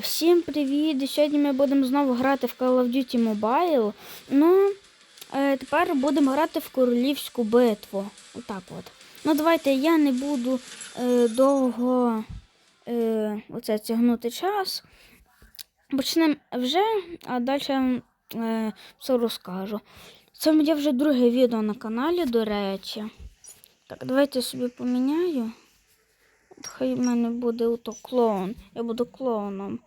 Всім привіт! Сьогодні ми будемо знову грати в Call of Duty Mobile. Ну, е, тепер будемо грати в королівську битву. Отак от. Ну, давайте я не буду е, довго е, оце тягнути час. Почнемо вже, а далі вам все розкажу. Це моє вже друге відео на каналі, до речі. Так, давайте я собі поміняю. Хай в мене буде ото клоун. Я буду клоуном.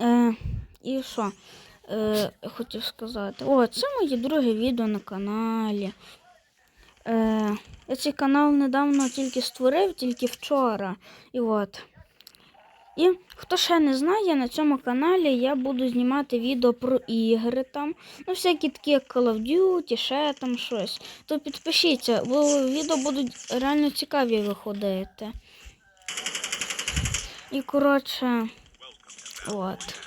Е, і що? Е, хотів сказати. О, це моє друге відео на каналі. Е, я цей канал недавно тільки створив, тільки вчора. І от. І хто ще не знає, на цьому каналі я буду знімати відео про ігри там. Ну, всякі такі, як Call of Duty, ще там щось. То підпишіться, бо відео будуть реально цікаві виходити. І коротше, от.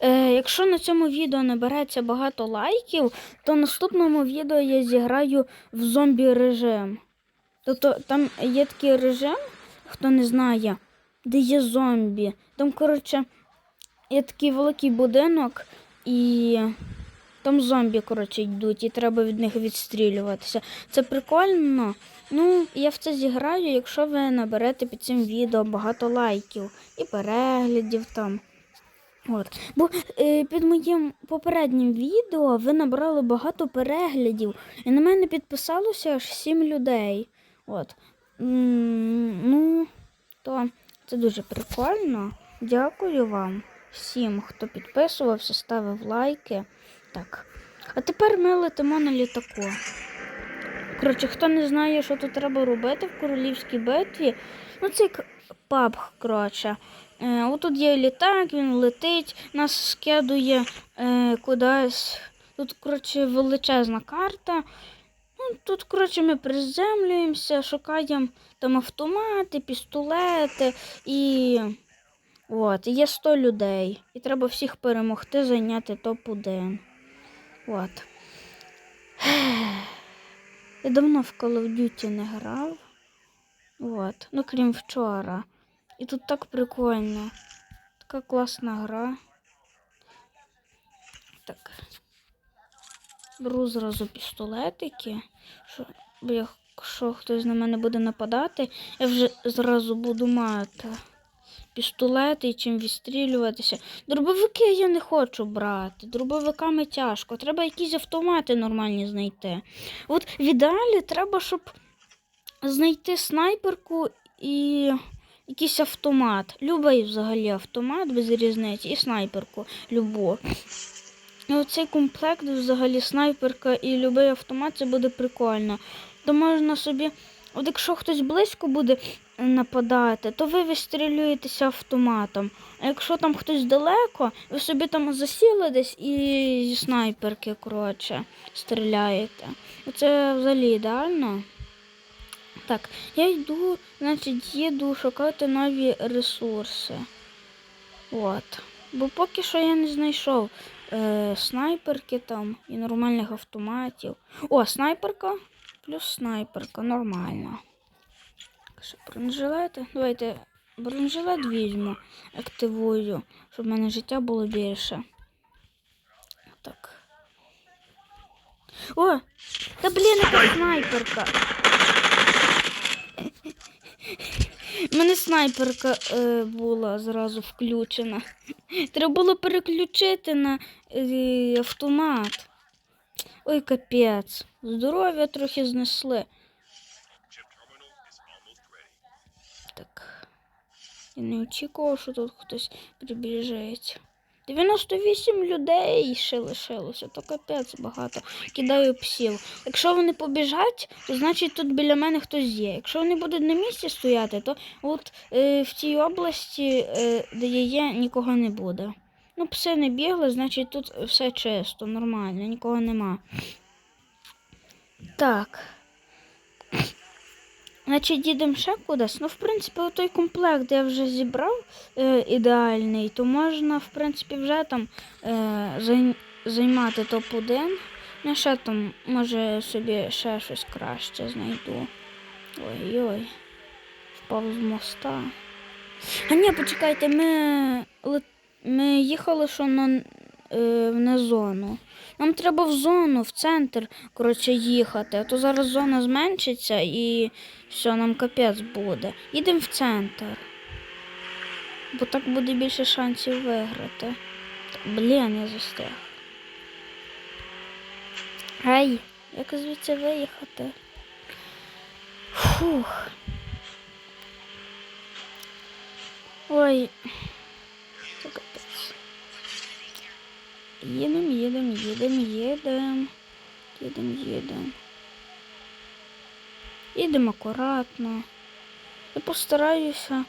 Е, якщо на цьому відео набереться багато лайків, то в наступному відео я зіграю в зомбі режим. Тобто там є такий режим, хто не знає, де є зомбі. Там, коротше, є такий великий будинок і там зомбі, коротше, йдуть, і треба від них відстрілюватися. Це прикольно. Ну, я в це зіграю, якщо ви наберете під цим відео багато лайків і переглядів там. От. Бо е, під моїм попереднім відео ви набрали багато переглядів, і на мене підписалося аж 7 людей. От. М, ну, то це дуже прикольно. Дякую вам всім, хто підписувався, ставив лайки. Так. А тепер ми летимо на літаку. Коротше, хто не знає, що тут треба робити в королівській битві, ну це як паб, коротше. Е, отут є літак, він летить, нас скидує е, кудись. Тут, коротше, величезна карта. Ну, тут, коротше, ми приземлюємося, шукаємо там автомати, пістолети і. От, є 100 людей. І треба всіх перемогти, зайняти топ-1. От. Я давно в Call of Duty не грав. От. Ну, крім вчора. І тут так прикольно. Така класна гра. Так. Беру зразу пістолетики. Що, якщо хтось на мене буде нападати, я вже зразу буду мати пістолети і чим відстрілюватися. Дробовики я не хочу брати. Дробовиками тяжко. Треба якісь автомати нормальні знайти. От в ідеалі треба, щоб знайти снайперку і якийсь автомат. Любий взагалі автомат без різниці і снайперку любу. І оцей комплект, взагалі, снайперка і любий автомат, це буде прикольно. То можна собі, от якщо хтось близько буде нападати, то ви вистрілюєтеся автоматом. А якщо там хтось далеко, ви собі там засіли десь і зі снайперки, коротше, стріляєте. Це взагалі ідеально. Так, я йду, значить, їду шукати нові ресурси. От. Бо поки що я не знайшов е, снайперки там і нормальних автоматів. О, снайперка плюс снайперка, нормально. Що, бронежилети? Давайте бронежилет візьму, активую, щоб в мене життя було більше. Так. О! Та блін, яка снайперка! У мене снайперка е, була зразу включена. Треба було переключити на е, автомат. Ой, капець. Здоров'я трохи знесли. Так. Я не очікував, що тут хтось приближається. 98 людей ще лишилося, то капець багато. Кидаю псів. Якщо вони побіжать, то значить тут біля мене хтось є. Якщо вони будуть на місці стояти, то от е, в тій області, е, де я є, нікого не буде. Ну, пси не бігли, значить тут все чисто, нормально, нікого нема. Так. Значить, їдемо ще кудись. Ну, в принципі, той комплект де я вже зібрав е, ідеальний, то можна, в принципі, вже там е, займати топ-1. Ну, ще там, може, собі ще щось краще знайду. Ой-ой. Впав з моста. А ні, почекайте, ми, ми їхали що на, е, на зону. Нам треба в зону, в центр, коротше, їхати, а то зараз зона зменшиться і все, нам капець буде. Їдемо в центр. Бо так буде більше шансів виграти. Блін, я застряг. Ай, як звідси виїхати? Фух. Ой. Це капець. Їдем, їдем, їдем, їдем. Їдем, їдем. Їдем акуратно. Я постараюся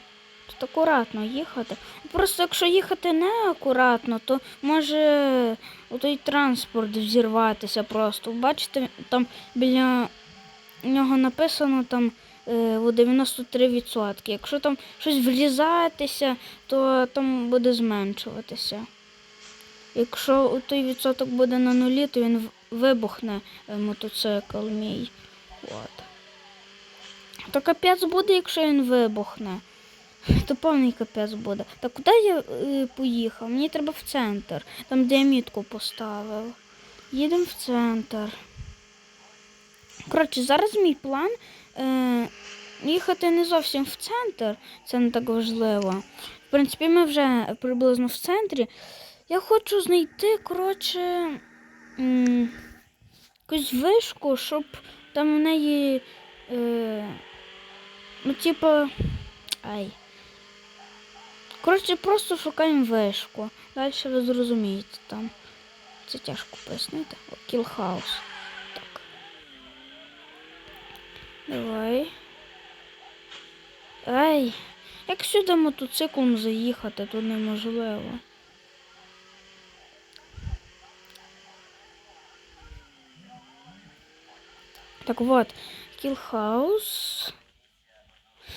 тут акуратно їхати. Просто якщо їхати не акуратно, то може той транспорт взірватися просто. Бачите, там біля нього написано там е, у 93%. Якщо там щось врізатися, то там буде зменшуватися. Якщо той відсоток буде на нулі, то він вибухне е, мотоцикл мій. От. То капець буде, якщо він вибухне. То повний капець буде. Та куди я е, поїхав? Мені треба в центр, там де я мітку поставив. Їдемо в центр. Коротше, зараз мій план е, їхати не зовсім в центр, це не так важливо. В принципі, ми вже приблизно в центрі. Я хочу знайти, коротше, якусь вишку, щоб там в неї. Е, ну, типу. Ай. Коротше, просто шукаємо вишку. Далі ви зрозумієте там. Це тяжко пояснити. О, кілхаус. Так. Давай. Ай. Як сюди мотоциклом заїхати, то неможливо. Так вот, кілхаус.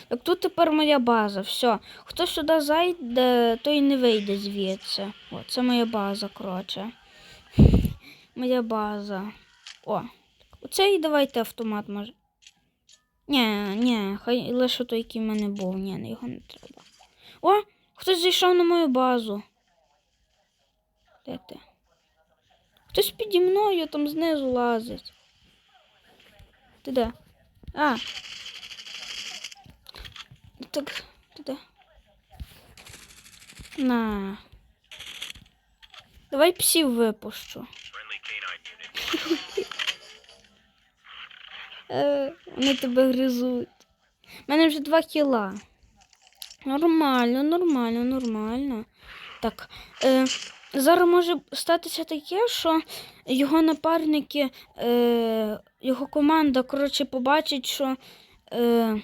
Так тут тепер моя база. Все. Хто сюди зайде, той не вийде звідси. О, це моя база, коротше. Моя база. О. Оцей давайте автомат може. Ні, ні, хай лише той, який в мене був. Ні, його не треба. О! Хтось зайшов на мою базу. Де ти? Хтось піді мною там знизу лазить. Ти де? А. Так, ти де? На. Давай псів випущу. Е, Вони тебе гризуть. У мене вже два кіла. Нормально, нормально, нормально. Так. Е, зараз може статися таке, що його напарники, е, його команда, коротше, побачить, що, е,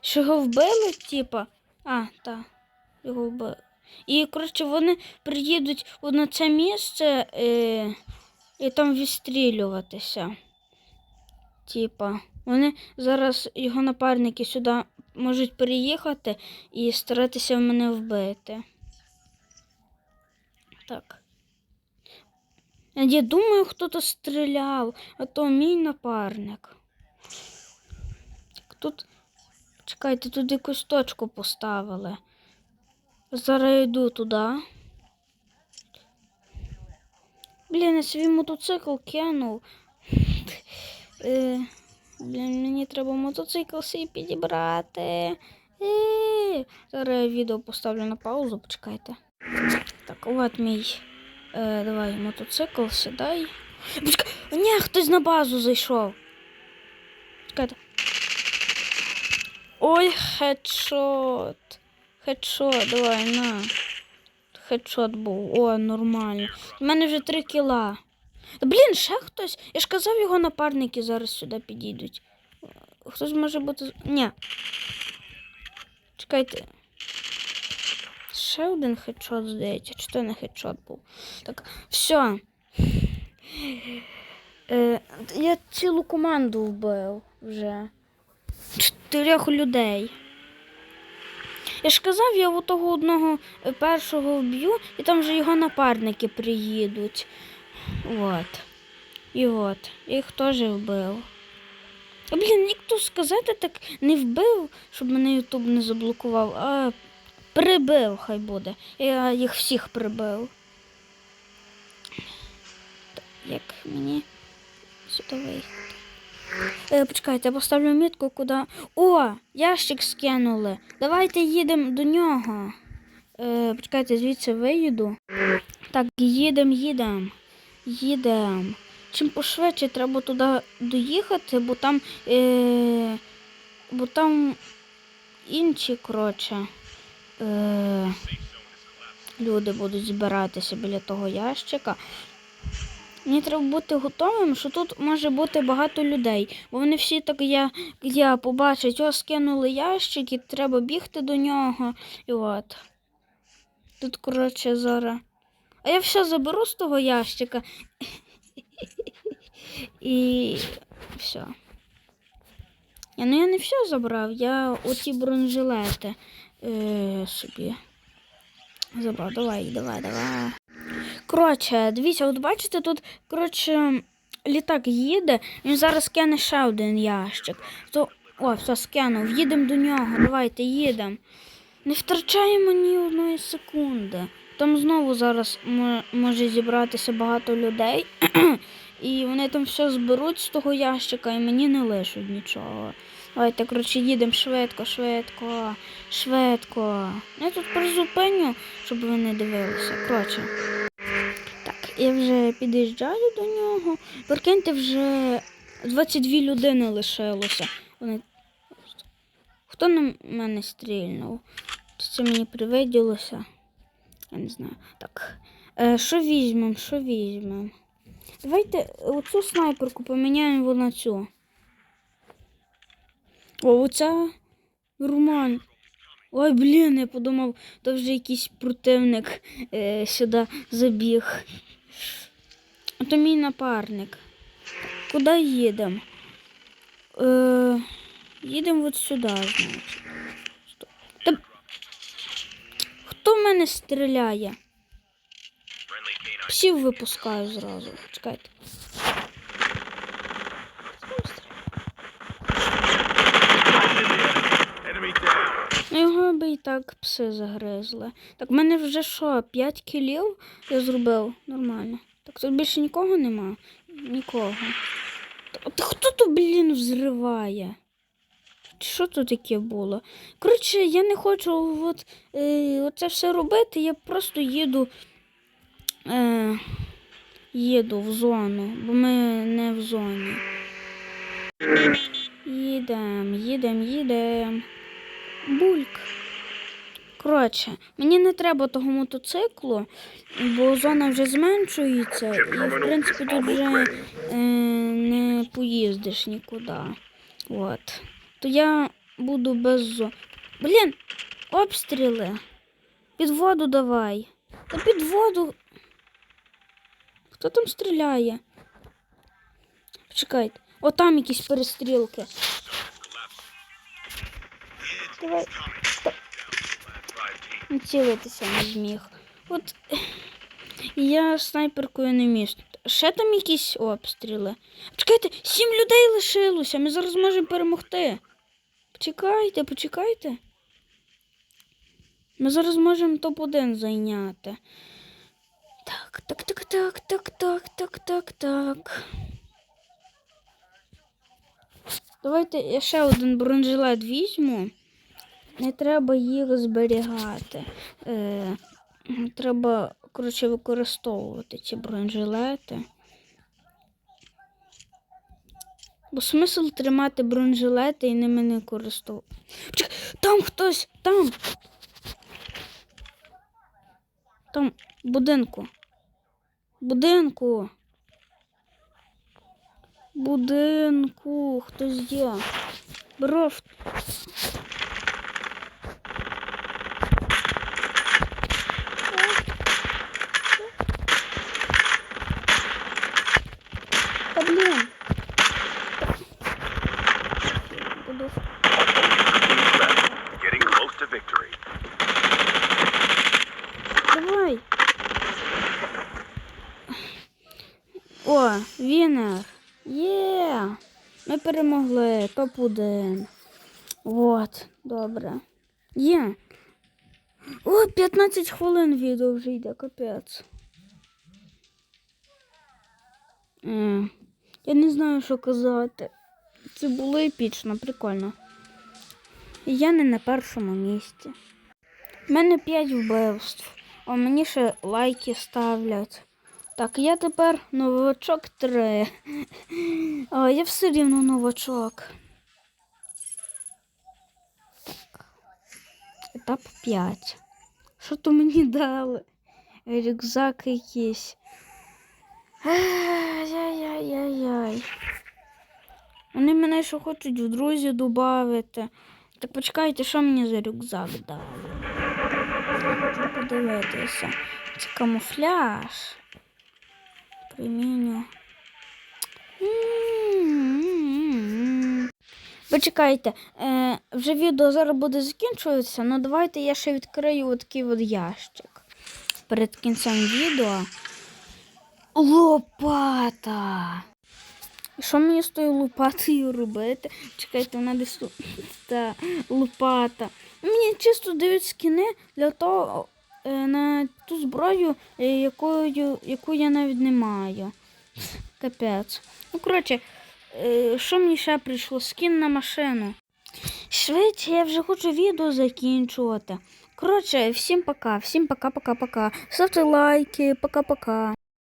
що його вбили, типа. А, так, його вбили. І, коротше, вони приїдуть на це місце е, і там відстрілюватися. Типа, вони зараз його напарники сюди можуть переїхати і старатися мене вбити. Так. Я думаю, хто-то стріляв, а то мій напарник. Так, тут. Чекайте, тут якусь точку поставили. Зараз йду туди. Блін, я свій мотоцикл кинув. Е, блін, мені треба мотоцикл свій підібрати. Е, Зараз я відео поставлю на паузу, почекайте. Так, от мій. Е, давай, мотоцикл, сідай. Почекай. Ні, хтось на базу зайшов. Чекайте. Ой, хедшот. Хедшот, давай, на. Хедшот був. О, нормально. У мене вже три кіла. Блін, ще хтось. Я ж казав, його напарники зараз сюди підійдуть. Хтось може бути. Ні. Чекайте. Ще один хедшот, здається. Чи то не хедшот був. Так, все. Е, я цілу команду вбив вже. Чотирьох людей. Я ж казав, я у того одного е, першого вб'ю, і там вже його напарники приїдуть. От. І от. Їх теж вбив. А, блін, ніхто сказати так не вбив, щоб мене Ютуб не заблокував, а Прибив, хай буде. Я їх всіх прибив. Як мені сюди виїхати? Е, почекайте, я поставлю мітку, куди. О, ящик скинули. Давайте їдемо до нього. Е, почекайте, звідси виїду. Так, їдемо, їдемо. Їдемо. Чим пошвидше треба туди доїхати, бо там. Е, бо там інші, коротше. Е, люди будуть збиратися біля того ящика. Мені треба бути готовим, що тут може бути багато людей. Бо вони всі так я, я побачать, о, скинули ящик, і треба бігти до нього. І от. Тут, коротше, зараз. А я все заберу з того ящика. І все. Я, ну я не все забрав, я оті бронежилети е, собі. Забрав, давай, давай, давай. Коротше, дивіться, от бачите, тут, коротше, літак їде, він зараз кине ще один ящик. То, о, все, скинув, їдемо до нього, давайте їдемо. Не втрачаємо ні одної секунди. Там знову зараз може зібратися багато людей, і вони там все зберуть з того ящика, і мені не лишуть нічого. Давайте, коротше, їдемо швидко, швидко, швидко. Я тут призупиню, щоб ви не дивилися. Коротше. Так, я вже під'їжджаю до нього. Прикиньте, вже 22 людини лишилося. Вони... Хто на мене стрільнув? Це мені привиділося? Я не знаю. Так. Е, що візьмемо? Що візьмемо? Давайте оцю снайперку поміняємо на цю. О, оця нормально. Ой, блін, я подумав, то вже якийсь противник е, сюди забіг. А то мій напарник. Куди їдемо? Е, їдемо от сюди, значить. Та... Хто в мене стріляє? Псів випускаю зразу. Чекайте. Ну, його би і так пси загризли. Так, в мене вже що, 5 кілів я зробив нормально. Так тут більше нікого нема? Нікого. Та- От хто тут, блін, взриває? Що тут таке було? Коротше, я не хочу от, е, оце все робити, я просто їду. Е, їду в зону, бо ми не в зоні. Їдем, їдем, їдем. Бульк. Коротше, мені не треба того мотоциклу, бо зона вже зменшується, і в принципі тут вже е, не поїздиш нікуди. От. То я буду без зо. Блін, обстріли. Під воду давай. Та під воду. Хто там стріляє? Почекайте. О, там якісь перестрілки. Давай. Цілитися не зміг. От я снайперкою не міг. Ще там якісь обстріли. Почекайте, сім людей лишилося. Ми зараз можемо перемогти. Почекайте, почекайте. Ми зараз можемо топ-1 зайняти. Так, так, так, так, так, так, так, так, так. Давайте я ще один бронежилет візьму. Не треба їх зберігати. Е, треба, коротше, використовувати ці бронежилети. Бо смисл тримати бронежилети і ними не користуватися. Там хтось, там. Там будинку. Будинку. Будинку. Хтось є. Бров. Та блін. Буду. Getting close to victory. Давай. О, Вінер. Є. Ми Топ-1. От, добре. Є. О, 15 хвилин відео вже йде, капець. Е, я не знаю, що казати. Це було епічно, прикольно. Я не на першому місці. У мене 5 вбивств, а мені ще лайки ставлять. Так, я тепер новачок 3. А я все рівно новачок. Етап 5. Що то мені дали? Рюкзак якийсь. Ай-яй-яй-яй. Вони мене ще хочуть в друзі додати. Так почекайте, що мені за рюкзак дали? Хочу подивитися. Це камуфляж. Приміню. Почекайте, е, вже відео зараз буде закінчуватися, але давайте я ще відкрию отакий от ящик перед кінцем відео. Лопата! Що мені з тою лопатою робити? Чекайте, вона десь тут. Та лопата. Ну, Мені чисто дають скини для того е, на ту зброю, е, якою, яку я навіть не маю. Капець. Ну, коротше, що мені ще прийшло? Скін на машину. Швидше, я вже хочу відео закінчувати. Коротше, всім пока, всім пока-пока-пока. Ставте лайки, пока-пока.